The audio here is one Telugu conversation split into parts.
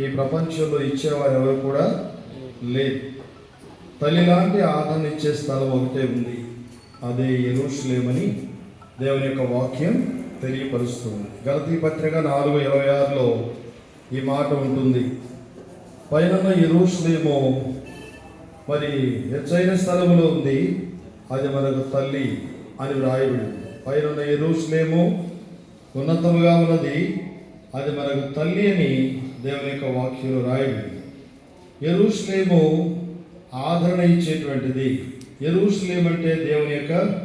ఈ ప్రపంచంలో ఇచ్చేవారు ఎవరు కూడా లేదు తల్లి లాంటి ఆదరణ ఇచ్చే స్థలం ఒకటే ఉంది. అదే ఎరుషులేమని దేవుని యొక్క వాక్యం తెలియపరుస్తుంది. గలతీ పత్రిక నాలుగు ఇరవై ఆరులో ఈ మాట ఉంటుంది. పైన ఎరుషులేమో మరి హెచ్చైన స్థలములో ఉంది. అది మనకు తల్లి అని వ్రాయబడింది. పైన ఎరుషులేమో ఉన్నతముగా ఉన్నది. అది మనకు తల్లి అని దేవుని యొక్క వాక్యంలో రాయబడింది. ఎరుస్లేము ఆదరణ ఇచ్చేటువంటిది. ఎరుషులేం అంటే దేవుని యొక్క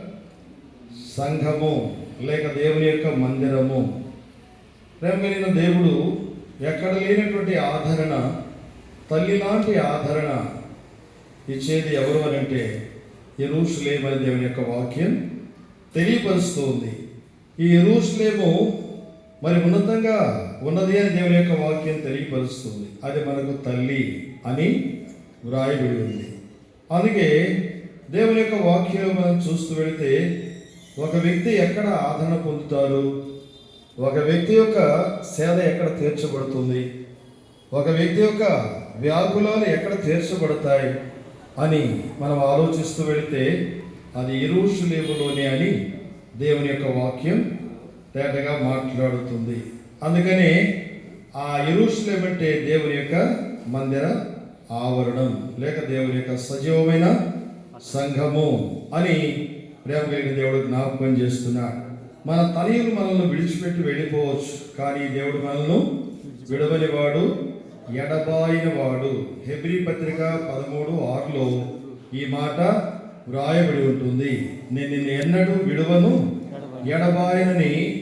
సంఘము లేక దేవుని యొక్క మందిరము. ప్రేమ దేవుడు ఎక్కడ లేనటువంటి ఆదరణ తల్లి లాంటి ఆదరణ ఇచ్చేది ఎవరు అని అంటే ఎరుషులేం అని దేవుని యొక్క వాక్యం తెలియపరుస్తుంది ఈ ఎరుస్లేము మరి ఉన్నతంగా ఉన్నది అని దేవుని యొక్క వాక్యం తెలియపరుస్తుంది. అది మనకు తల్లి అని వ్రాయబడి ఉంది. అందుకే దేవుని యొక్క వాక్యం మనం చూస్తూ వెళితే ఒక వ్యక్తి ఎక్కడ ఆదరణ పొందుతారు? ఒక వ్యక్తి యొక్క సేద ఎక్కడ తీర్చబడుతుంది? ఒక వ్యక్తి యొక్క వ్యాకులాలు ఎక్కడ తీర్చబడతాయి? అని మనం ఆలోచిస్తూ వెళితే అది ఇరుషులేములోనే అని దేవుని యొక్క వాక్యం తేటగా మాట్లాడుతుంది. అందుకని ఆ ఇరుషులేం అంటే దేవుని యొక్క మందిర ఆవరణం లేక దేవుని యొక్క సజీవమైన సంఘము అని ప్రేమ కలిగిన దేవుడు జ్ఞాపకం చేస్తున్నాడు. మన తనయులు మనల్ని విడిచిపెట్టి వెళ్ళిపోవచ్చు కానీ దేవుడు మనల్ని విడవని వాడు ఎడబాయిన వాడు హెబ్రి పత్రిక పదమూడు ఆరులో ఈ మాట వ్రాయబడి ఉంటుంది. నేను నిన్ను ఎన్నడూ విడువను ఎడబాయనని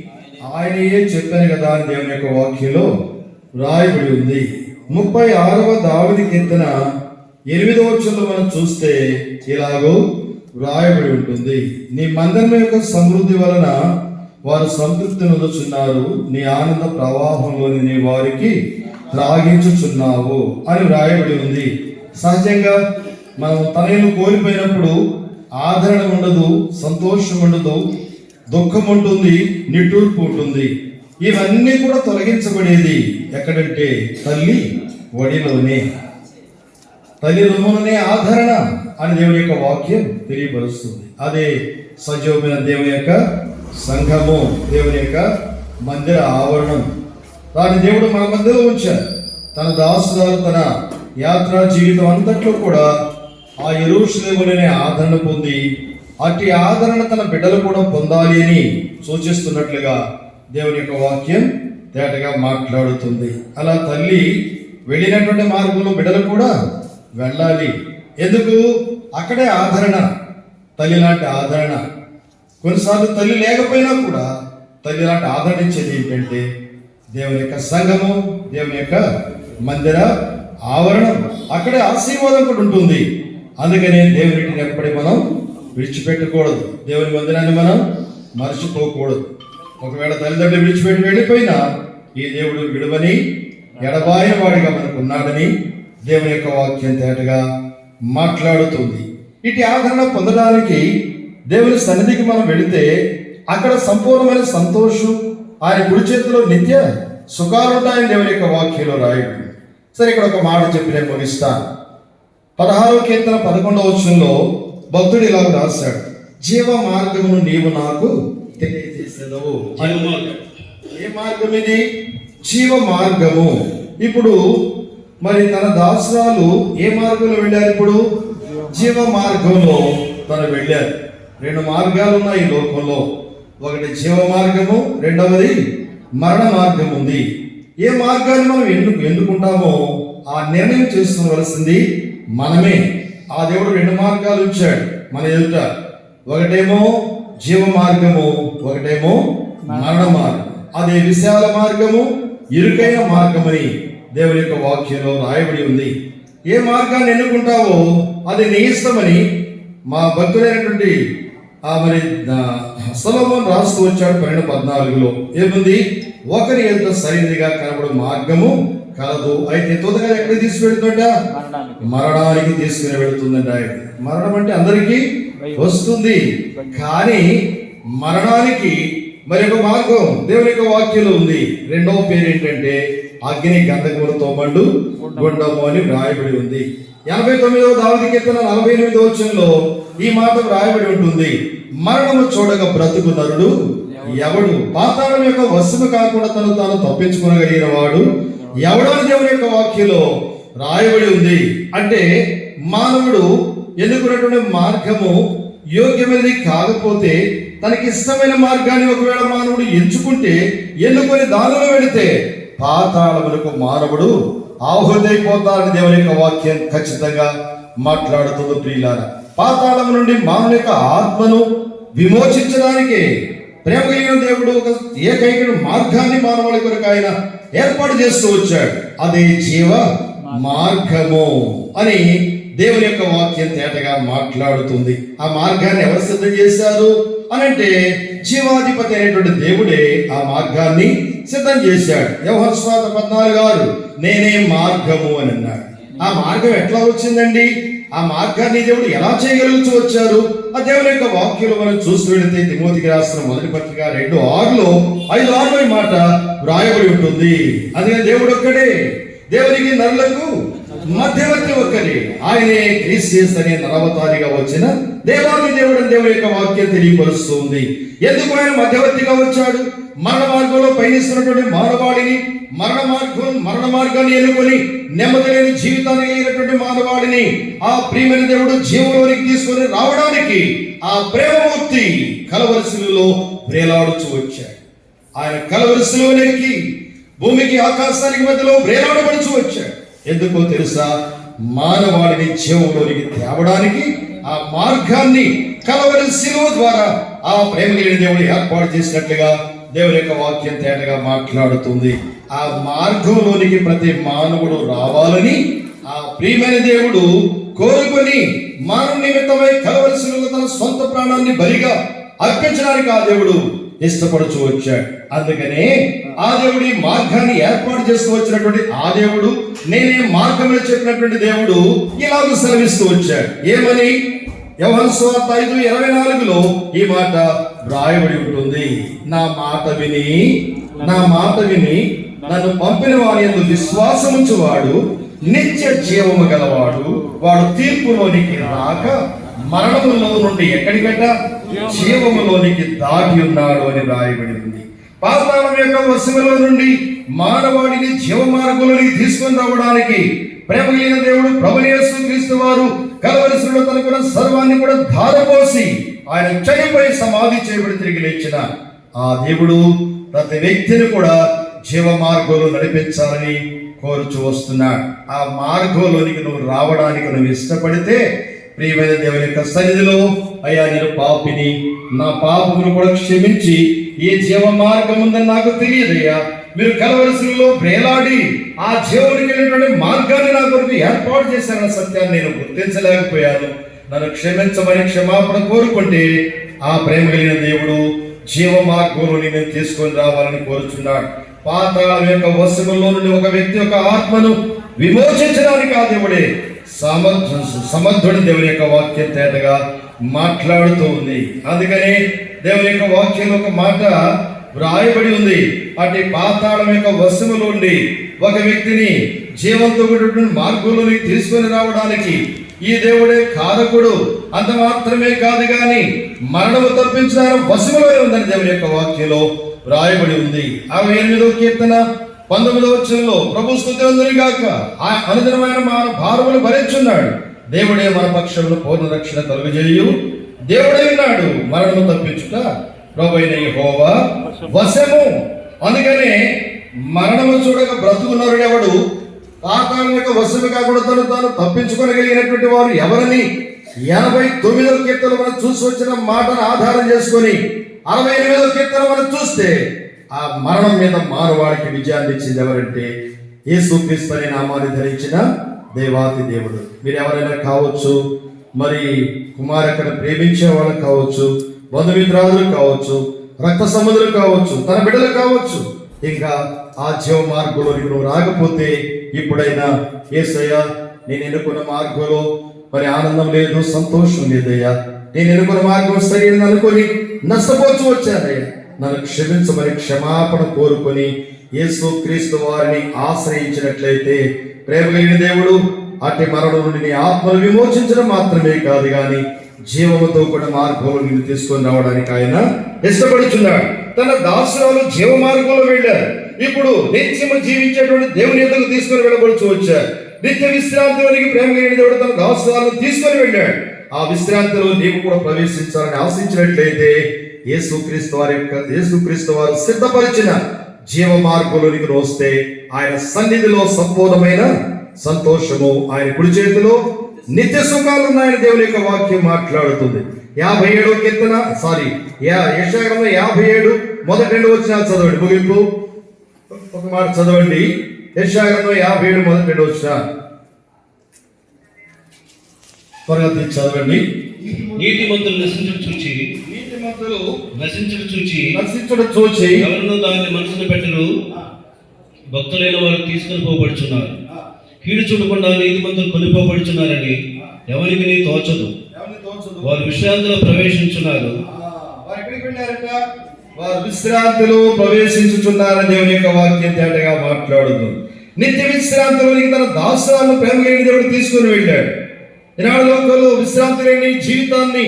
ఆయనయే చెప్పాను కదా అని దేవుని యొక్క వాక్యంలో వ్రాయబడి ఉంది. ముప్పై ఆరవ దావిది కీర్తన ఎనిమిదవ వచ్చంలో మనం చూస్తే ఇలాగో వ్రాయబడి ఉంటుంది. నీ మందరం యొక్క సమృద్ధి వలన వారు సంతృప్తి నొందుచున్నారు నీ ఆనంద ప్రవాహంలోని నీ వారికి త్రాగించుచున్నావు అని వ్రాయబడి ఉంది. సహజంగా మనం తనను కోల్పోయినప్పుడు ఆదరణ ఉండదు సంతోషం ఉండదు దుఃఖం ఉంటుంది నిట్టూర్పు ఉంటుంది ఇవన్నీ కూడా తొలగించబడేది ఎక్కడంటే తల్లి వడిలోనే తల్లి రుమలనే ఆదరణ అని దేవుని యొక్క వాక్యం తెలియపరుస్తుంది. అదే సజీవమైన దేవుని యొక్క సంఘము దేవుని యొక్క మందిర ఆవరణం. దాని దేవుడు మన మధ్యలో ఉంచారు తన దాసురాలు తన యాత్రా జీవితం అంతట్లో కూడా ఆ ఎరుషులేములనే ఆదరణ పొంది అటు ఆదరణ తన బిడ్డలు కూడా పొందాలి అని సూచిస్తున్నట్లుగా దేవుని యొక్క వాక్యం తేటగా మాట్లాడుతుంది. అలా తల్లి వెళ్ళినటువంటి మార్గంలో బిడ్డలు కూడా వెళ్ళాలి. ఎందుకు? అక్కడే ఆదరణ తల్లి లాంటి ఆదరణ. కొన్నిసార్లు తల్లి లేకపోయినా కూడా తల్లి లాంటి ఆదరణ ఇచ్చేది ఏంటంటే దేవుని యొక్క సంఘము దేవుని యొక్క మందిర ఆవరణం. అక్కడే ఆశీర్వాదం కూడా ఉంటుంది. అందుకనే దేవుడిని ఎప్పటి మనం విడిచిపెట్టకూడదు. దేవుని మందిరాన్ని మనం మర్చిపోకూడదు. ఒకవేళ తల్లిదండ్రులు విడిచిపెట్టి వెళ్ళిపోయినా ఈ దేవుడు విడువని ఎడబాయిన వాడిగా మనకు ఉన్నాడని దేవుని యొక్క వాక్యం తేటగా మాట్లాడుతుంది. ఇటు ఆదరణ పొందడానికి దేవుని సన్నిధికి మనం వెళితే అక్కడ సంపూర్ణమైన సంతోషం ఆయన కుడి చేతిలో నిత్య సుఖాలు ఉంటాయని దేవుని యొక్క వాక్యంలో రాయడు సరే ఇక్కడ ఒక మాట చెప్పి నేను ముగిస్తాను. పదహారో కీర్తన పదకొండవ వచనంలో భక్తుడు ఇలా రాశాడు జీవ మార్గమును నీవు నాకు తెలియజేసేదవు. ఏ మార్గం ఇది? జీవ మార్గము. ఇప్పుడు మరి తన దాసురాలు ఏ మార్గంలో వెళ్ళారు ఇప్పుడు? జీవ మార్గంలో తను వెళ్ళారు. రెండు మార్గాలు ఉన్నాయి ఈ లోకంలో. ఒకటి జీవ మార్గము రెండవది మరణ మార్గం ఉంది. ఏ మార్గాన్ని మనం ఎన్ను ఎన్నుకుంటామో ఆ నిర్ణయం చేసుకోవలసింది మనమే. ఆ దేవుడు రెండు మార్గాలు ఇచ్చాడు మన ఎదుట. ఒకటేమో జీవ మార్గము ఒకటేమో మరణ మార్గం. అదే విశాల మార్గము ఇరుకైన మార్గమని దేవుని యొక్క వాక్యంలో రాయబడి ఉంది. ఏ మార్గాన్ని ఎన్నుకుంటావో అది నీ ఇష్టమని మా భక్తుడైనటువంటి ఆ మరి సొలొమోన్ రాస్తూ వచ్చాడు పన్నెండు పద్నాలుగులో. ఏముంది? ఒకరి ఎంత సరైనదిగా కనబడు మార్గము కలదు అయితే తొందరగా ఎక్కడికి తీసుకువెళ్తుంట? మరణానికి. మరణానికి తీసుకుని వెళుతుందండి ఆయన. మరణం అంటే అందరికీ వస్తుంది. కానీ మరణానికి మరి ఒక మార్గం దేవుని యొక్క వాక్యంలో ఉంది. రెండవ పేరు ఏంటంటే అగ్ని గంధకములతో మండు గుండము అని వ్రాయబడి ఉంది. ఎనభై తొమ్మిదవ దావతి కీర్తన నలభై ఎనిమిదవ వచనంలో ఈ మాట వ్రాయబడి ఉంటుంది. మరణము చూడక బ్రతుకు నరుడు ఎవడు? పాతాళం యొక్క వశము కాకుండా తను తాను తప్పించుకునగలిగిన వాడు ఎవడని దేవుని యొక్క వాక్యంలో రాయబడి ఉంది. అంటే మానవుడు ఎన్నుకున్నటువంటి మార్గము యోగ్యమైనది కాకపోతే తనకి ఇష్టమైన మార్గాన్ని ఒకవేళ మానవుడు ఎంచుకుంటే ఎన్నుకొని దానిలో వెళితే పాతాళములకు మానవుడు ఆహుతైపోతారని దేవుని యొక్క వాక్యం ఖచ్చితంగా మాట్లాడుతుంది ప్రియులార. పాతాళం నుండి మానవుని యొక్క ఆత్మను విమోచించడానికి ప్రేమ కలిగిన దేవుడు ఒక ఏకైక మార్గాన్ని మానవుల కొరకు ఆయన ఏర్పాటు చేస్తూ వచ్చాడు. అదే జీవ మార్గము అని దేవుని యొక్క వాక్యం తేటగా మాట్లాడుతుంది. ఆ మార్గాన్ని ఎవరు సిద్ధం చేశారు? అనంటే జీవాధిపతి అయినటువంటి దేవుడే ఆ మార్గాన్ని సిద్ధం చేశాడు. వ్యవహార స్వాత పద్నాలుగు గారు నేనే మార్గము అని అన్నాడు. ఆ మార్గం ఎట్లా వచ్చిందండి? ఆ మార్గాన్ని దేవుడు ఎలా చేయగలుగుతూ వచ్చారు? ఆ దేవుని యొక్క వాక్యంలో మనం చూస్తూ వెళితే తిమోతికి రాసిన మొదటి పత్రిక రెండు ఆరులో ఐదు ఆరులో మాట వ్రాయబడి ఉంటుంది. అదే దేవుడు ఒక్కడే. దేవునికి నరులకు మధ్యవర్తి ఒక్కడే. ఆయనే క్రీస్తు అనే నరవతారిగా వచ్చిన దేవాది దేవుడు అని దేవుని యొక్క వాక్యం తెలియపరుస్తుంది. ఎందుకు ఆయన మధ్యవర్తిగా వచ్చాడు? మరణ మార్గంలో పయనిస్తున్నటువంటి మానవాడిని మరణ మార్గం మరణ మార్గాన్ని ఎన్నుకొని నెమ్మది లేని జీవితాన్ని అయినటువంటి మానవాడిని ఆ ప్రియమైన దేవుడు జీవంలోనికి తీసుకొని రావడానికి ఆ ప్రేమమూర్తి కలవరిశిలో వేలాడుచు వచ్చాడు. ఆయన కలవలసిలో నెక్కి భూమికి ఆకాశానికి మధ్యలో వేలాడబడుచు వచ్చాడు. ఎందుకో తెలుసా? మానవాడిని జీవంలోనికి తేవడానికి ఆ మార్గాన్ని కలవరి శిలువ ద్వారా ఆ ప్రేమ కలిగిన దేవుడు ఏర్పాటు చేసినట్లుగా దేవుని యొక్క వాక్యం తేటగా మాట్లాడుతుంది. ఆ మార్గంలోనికి ప్రతి మానవుడు రావాలని ఆ ప్రియమైన దేవుడు కోరుకొని మానవ నిమిత్తమై కలవరి తన సొంత ప్రాణాన్ని బలిగా అర్పించడానికి ఆ దేవుడు ఇష్టపడుచు వచ్చాడు. అందుకనే ఆ దేవుడి మార్గాన్ని ఏర్పాటు చేస్తూ వచ్చినటువంటి ఆ దేవుడు నేనే మార్గంలో చెప్పినటువంటి దేవుడు ఇలాగ సెలవిస్తూ వచ్చాడు. ఏమని? యవన్ స్వార్త ఐదు ఇరవై నాలుగులో ఈ మాట రాయబడి ఉంటుంది. నా మాట విని నా మాట విని నన్ను పంపిన వారి ఎందు విశ్వాసముంచువాడు నిత్య జీవము గలవాడు వాడు తీర్పులోనికి రాక మరణములో నుండి ఎక్కడికట జీవములోనికి దాటి ఉన్నాడు అని రాయబడి ఉంది. పాతాళం యొక్క వశములో నుండి మానవాడిని జీవ మార్గంలోనికి తీసుకొని రావడానికి ప్రేమ కలిగిన దేవుడు ప్రభుయేసు క్రీస్తు వారు కలవలసిలో తనకున్న సర్వాన్ని కూడా ధారపోసి ఆయన చనిపోయి సమాధి చేయబడి తిరిగి లేచిన ఆ దేవుడు ప్రతి వ్యక్తిని కూడా జీవ మార్గంలో నడిపించాలని కోరుచు వస్తున్నాడు. ఆ మార్గంలోనికి నువ్వు రావడానికి నువ్వు ఇష్టపడితే ప్రియమైన దేవుని యొక్క సన్నిధిలో అయ్యా నేను పాపిని నా పాపమును కూడా క్షమించి ఏ జీవ మార్గం ఉందని నాకు తెలియదయ్యా. మీరు కలవలసిలో వేలాడి ఆ జీవునికి వెళ్ళినటువంటి మార్గాన్ని నా కొరకు ఏర్పాటు చేశారన్న సత్యాన్ని నేను గుర్తించలేకపోయాను. నన్ను క్షమించమని క్షమాపణ కోరుకుంటే ఆ ప్రేమ కలిగిన దేవుడు జీవ మార్గంలో నేను తీసుకొని రావాలని కోరుచున్నాడు. పాతాళం యొక్క వశములో నుండి ఒక వ్యక్తి యొక్క ఆత్మను విమోచించడానికి ఆ దేవుడే సమర్థ సమర్థుడు దేవుని యొక్క వాక్యం తేటగా మాట్లాడుతూ ఉంది. అందుకని దేవుని యొక్క వాక్యంలో ఒక మాట వ్రాయబడి ఉంది. అటు పాతాళం యొక్క వశములో ఉండి ఒక వ్యక్తిని జీవంతో మార్గంలోకి తీసుకొని రావడానికి ఈ దేవుడే కారకుడు. అంత మాత్రమే కాదు కానీ మరణము తప్పించిన వశములో ఉందని దేవుని యొక్క వాక్యంలో వ్రాయబడి ఉంది. అరవై ఎనిమిదో కీర్తన? పంతొమ్మిదో వచ్చంలో ప్రభు స్థుతి గాక ఆ అనుదినమైన మన భారములు భరించున్నాడు. దేవుడే మన పక్షంలో పూర్ణ రక్షణ కలుగజేయు. దేవుడే ఉన్నాడు మరణము తప్పించుట. ప్రభు అయిన యెహోవా వశము. అందుకనే మరణము చూడక బ్రతుకున్నవాడు ఎవడు? పాతాళం యొక్క వశము కాకుండా తను తాను తప్పించుకోగలిగినటువంటి వారు ఎవరని? ఎనభై తొమ్మిదవ కీర్తన మనం చూసి వచ్చిన మాటను ఆధారం చేసుకొని అరవై ఎనిమిదవ కీర్తన మనం చూస్తే ఆ మరణం మీద మారువాడికి విజయాన్ని ఇచ్చింది ఎవరంటే యేసుక్రీస్తు అనే నామాన్ని ధరించిన దేవాతి దేవుడు. మీరు ఎవరైనా కావచ్చు మరి కుమారకను ప్రేమించే వాళ్ళు కావచ్చు బంధుమిత్రాదులు కావచ్చు రక్త సముద్రులు కావచ్చు తన బిడ్డలు కావచ్చు ఇంకా ఆ జీవ మార్గంలో నువ్వు రాకపోతే ఇప్పుడైనా ఏసయ్యా నేను ఎన్నుకున్న మార్గంలో మరి ఆనందం లేదు సంతోషం లేదయ్యా. నేను ఎన్నుకున్న మార్గం సరైనది అనుకొని నష్టపోతూ వచ్చానయ్యా. నన్ను క్షమించమని క్షమాపణ కోరుకొని యేసు క్రీస్తు వారిని ఆశ్రయించినట్లయితే ప్రేమ కలిగిన దేవుడు అట్టి మరణం నుండి నీ ఆత్మను విమోచించడం మాత్రమే కాదు కానీ జీవముతో కూడా మార్గంలో నిన్ను తీసుకొని రావడానికి ఆయన ఇష్టపడుచున్నాడు. తన దాసురాలు జీవ మార్గంలో వెళ్ళారు. ఇప్పుడు నిత్యము జీవించేటువంటి దేవుని ఎదుగు తీసుకొని వెళ్ళబడుచు వచ్చారు. నిత్య విశ్రాంతిలోనికి ప్రేమ కలిగిన దేవుడు తన దాసురాలను తీసుకొని వెళ్ళాడు. ఆ విశ్రాంతిలో నీవు కూడా ప్రవేశించాలని ఆశించినట్లయితే యేసుక్రీస్తు వారి యొక్క యేసుక్రీస్తు వారు సిద్ధపరిచిన జీవ మార్గంలోనికి వస్తే ఆయన సన్నిధిలో సంపూర్ణమైన సంతోషము ఆయన కుడి చేతిలో నిత్య సుఖాలు ఉన్నాయని దేవుని యొక్క వాక్యం మాట్లాడుతుంది. యాభై ఏడో కీర్తన సారీ యా యశాగంలో యాభై ఏడు మొదటి రెండు వచ్చిన చదవండి. ముగింపు. ఒక మాట చదవండి. యశాగంలో యాభై ఏడు మొదటి రెండు వచ్చిన త్వరగా తీసి చదవండి. నీతి మంతులు నశించుడు చూచి నీతి మంతులు నశించుడు చూచి నశించుడు చూచి ఎవరినో దాన్ని మనసును పెట్టరు భక్తులైన వారు తీసుకుని పోబడుచున్నారు. కీడు చూడకుండా నీతి మంతులు కొనిపోబడుచున్నారని ఎవరికి నీ తోచదు. ఎవరిని తోచదు? వారు విశ్రాంతిలో ప్రవేశించున్నారు. వారు ఎక్కడికి వెళ్ళారట? వారు విశ్రాంతిలో ప్రవేశించుచున్నారని దేవుని యొక్క వాక్యం తేటగా మాట్లాడుతుంది. నిత్య విశ్రాంతిలోనికి తన దాసరాలను ప్రేమ లేని దేవుడు తీసుకుని వెళ్ళాడు. ఈనాడు లోకంలో విశ్రాంతి లేని జీవితాన్ని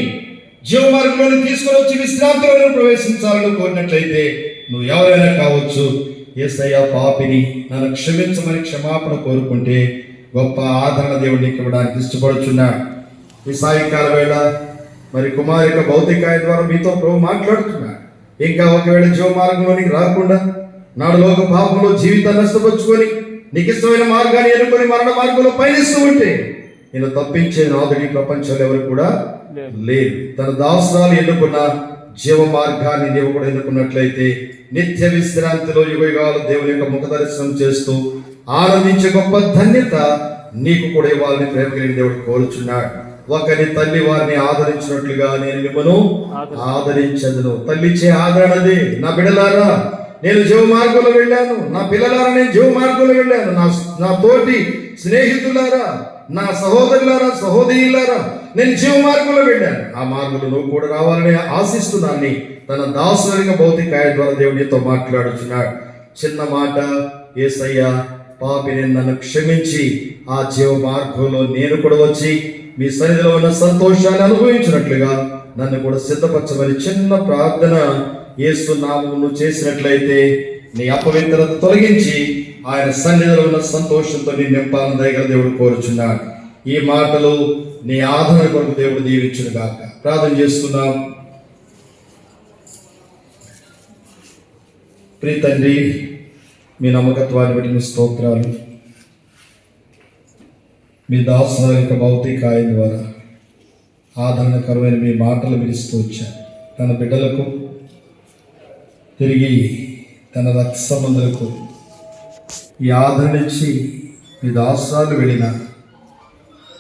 జీవ మార్గంలోని తీసుకొని వచ్చి విశ్రాంతిలోనే ప్రవేశించాలని కోరినట్లయితే నువ్వు ఎవరైనా కావచ్చు ఏసయ్య పాపిని నన్ను క్షమించమని క్షమాపణ కోరుకుంటే గొప్ప ఆదరణ దేవుడిని ఇవ్వడానికి ఇష్టపడుచున్నాడు ఈ సాయంకాల వేళ మరి కుమార్ యొక్క భౌతికాయ ద్వారా మీతో ప్రభు మాట్లాడుతున్నాడు ఇంకా ఒకవేళ జీవ మార్గంలోనికి రాకుండా నాడు లోక పాపంలో జీవితాన్ని నష్టపరుచుకొని నీకు ఇష్టమైన మార్గాన్ని ఎన్నుకొని మరణ మార్గంలో పయనిస్తూ ఉంటే నేను తప్పించే నాథుడి ప్రపంచంలో ఎవరు కూడా లేదు తన దాసరాలు ఎన్నుకున్న జీవ మార్గాన్ని నీవు కూడా ఎన్నుకున్నట్లయితే నిత్య విశ్రాంతిలో యుగయుగాలు దేవుని యొక్క ముఖ దర్శనం చేస్తూ ఆనందించే గొప్ప ధన్యత నీకు కూడా ఇవ్వాలని ప్రేమ కలిగిన దేవుడు కోరుచున్నాడు. ఒకరి తల్లి వారిని ఆదరించినట్లుగా నేను మిమ్మను ఆదరించదును. తల్లిచ్చే ఆదరణది నా బిడలారా నేను జీవ మార్గంలో వెళ్ళాను. నా పిల్లలారా నేను జీవ మార్గంలో వెళ్ళాను. నా నా తోటి స్నేహితులారా నా సహోదరులారా సహోదరులారా నేను జీవ మార్గంలో వెళ్ళాను. ఆ మార్గంలో నువ్వు కూడా రావాలని ఆశిస్తున్నాన్ని తన దాసునిక భౌతిక ద్వారా దేవుడితో మాట్లాడుచున్నాడు. చిన్న మాట ఏసయ్య పాపిని నన్ను క్షమించి ఆ జీవ మార్గంలో నేను కూడా వచ్చి మీ సన్నిధిలో ఉన్న సంతోషాన్ని అనుభవించినట్లుగా నన్ను కూడా సిద్ధపరచమని చిన్న ప్రార్థన యేసు నామమును చేసినట్లయితే నీ అపవిత్రత తొలగించి ఆయన సన్నిధిలో ఉన్న సంతోషంతో నీ నింపాలని దగ్గర దేవుడు కోరుచున్నాడు. ఈ మాటలు నీ ఆదరణ కొరకు దేవుడు దీవించును కాక ప్రార్థన చేస్తున్నాం. ప్రీ తండ్రి మీ నమ్మకత్వాన్ని బట్టి మీ స్తోత్రాలు మీ దాసుల యొక్క భౌతికాయ ద్వారా ఆదరణకరమైన మీ మాటలు విలుస్తూ వచ్చారు. తన బిడ్డలకు తిరిగి తన రక్త సంబంధులకు ఈ ఆదరణ ఇచ్చి మీ దాసాలు వెళ్ళిన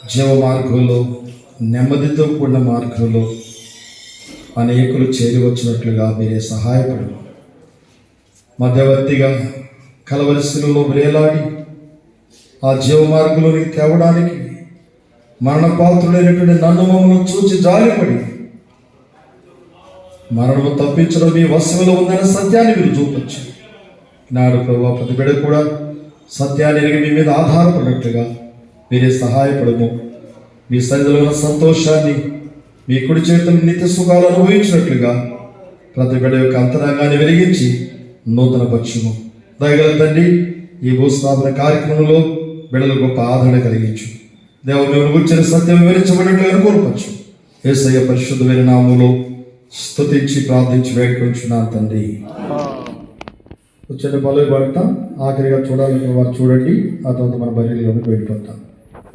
జీవ మార్గంలో నెమ్మదితో కూడిన మార్గంలో అనేకులు చేరివచ్చినట్లుగా మీరే సహాయపడు మధ్యవర్తిగా కలవలసిలో వేలాడి ఆ జీవ మార్గంలోనికి తేవడానికి మరణపాత్రుడైనటువంటి నన్ను మమ్మల్ని చూచి జాలిపడి మరణము తప్పించడం మీ వశంలో ఉందన్న సత్యాన్ని మీరు చూపొచ్చు. నాడు ప్రభు ప్రతి బిడ కూడా సత్యాన్ని ఎరిగి మీ మీద ఆధారపడినట్లుగా మీరే సహాయపడము. మీ సన్నిధిలో ఉన్న సంతోషాన్ని మీ కుడి చేతులు నిత్య సుఖాలు అనుభవించినట్లుగా ప్రతి బిడ యొక్క అంతరంగాన్ని వెలిగించి నూతన పక్షము దయగల తండ్రి ఈ భూస్థాపన కార్యక్రమంలో బిడలు గొప్ప ఆదరణ కలిగించు. దేవుడు మేము సత్యం వివరించబడినట్లు కోరుకోవచ్చు. ఏసయ్య పరిశుద్ధమైన నామంలో స్థుతించి ప్రార్థించి వేడుకొంచున్నాను తండ్రి. చిన్న పనులు పడతాం ఆఖరిగా చూడాలనుకున్న వారు చూడండి. ఆ తర్వాత మన బయలులోకి వెళ్ళిపోతాం.